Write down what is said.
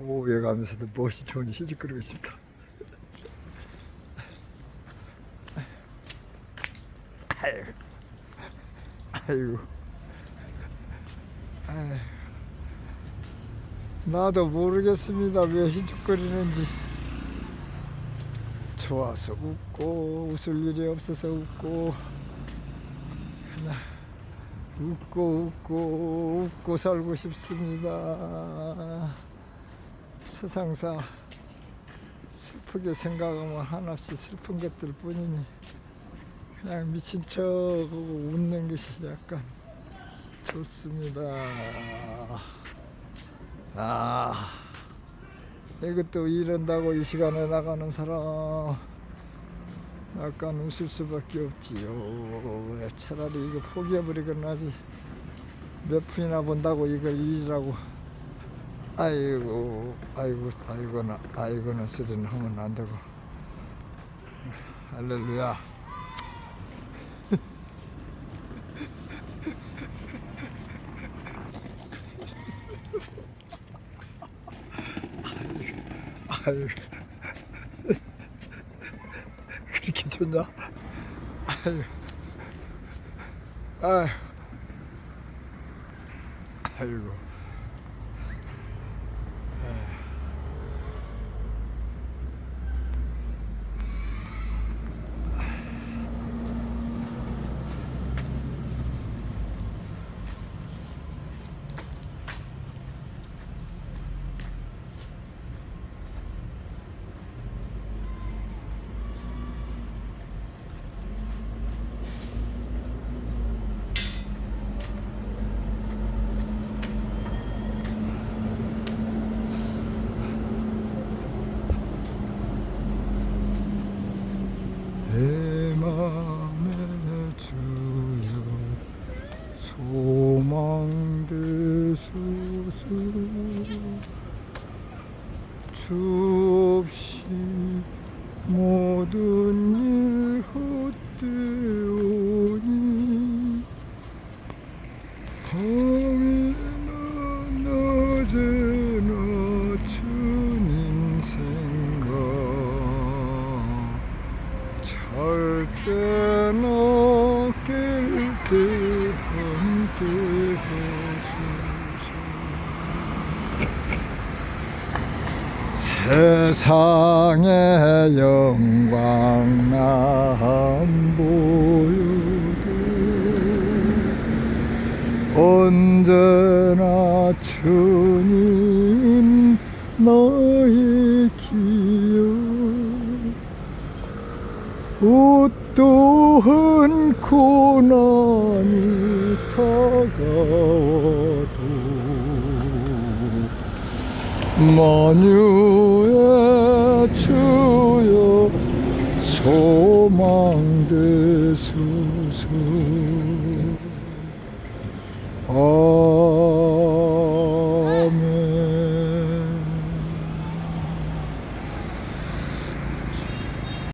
오후에 가면서도 무엇이 좋은지 시집거리고 있습니다. 아이고, 아이고. 나도 모르겠습니다. 왜 희죽거리는지. 좋아서 웃고 웃을 일이 없어서 웃고 웃고 웃고 웃고 살고 싶습니다. 세상사 슬프게 생각하면 한없이 슬픈 것들 뿐이니 그냥 미친 척하고 웃는 것이 약간 좋습니다. 아, 이것도 이런다고 이 시간에 나가는 사람 약간 웃을 수밖에 없지요. 차라리 이거 포기해버리거나 하지. 몇 푼이나 본다고 이걸 일이라고. 아이고, 아이고, 아이고나, 아이고나 소리는 하면 안 되고. 할렐루야. 아이고. 그렇게 좋냐? 아이고. 아이고. 아이고. 내 맘에 주여 소망 되소서 주 없이 모든 일 헛되오니 밤이나 낮에나 주님 생각 절대나 깰때 함께 하소서 세상의 영광 나안 보여도 언제나 주님 나의 기억 어떠한 고난이 다가와 만유의 주여 소망 되소서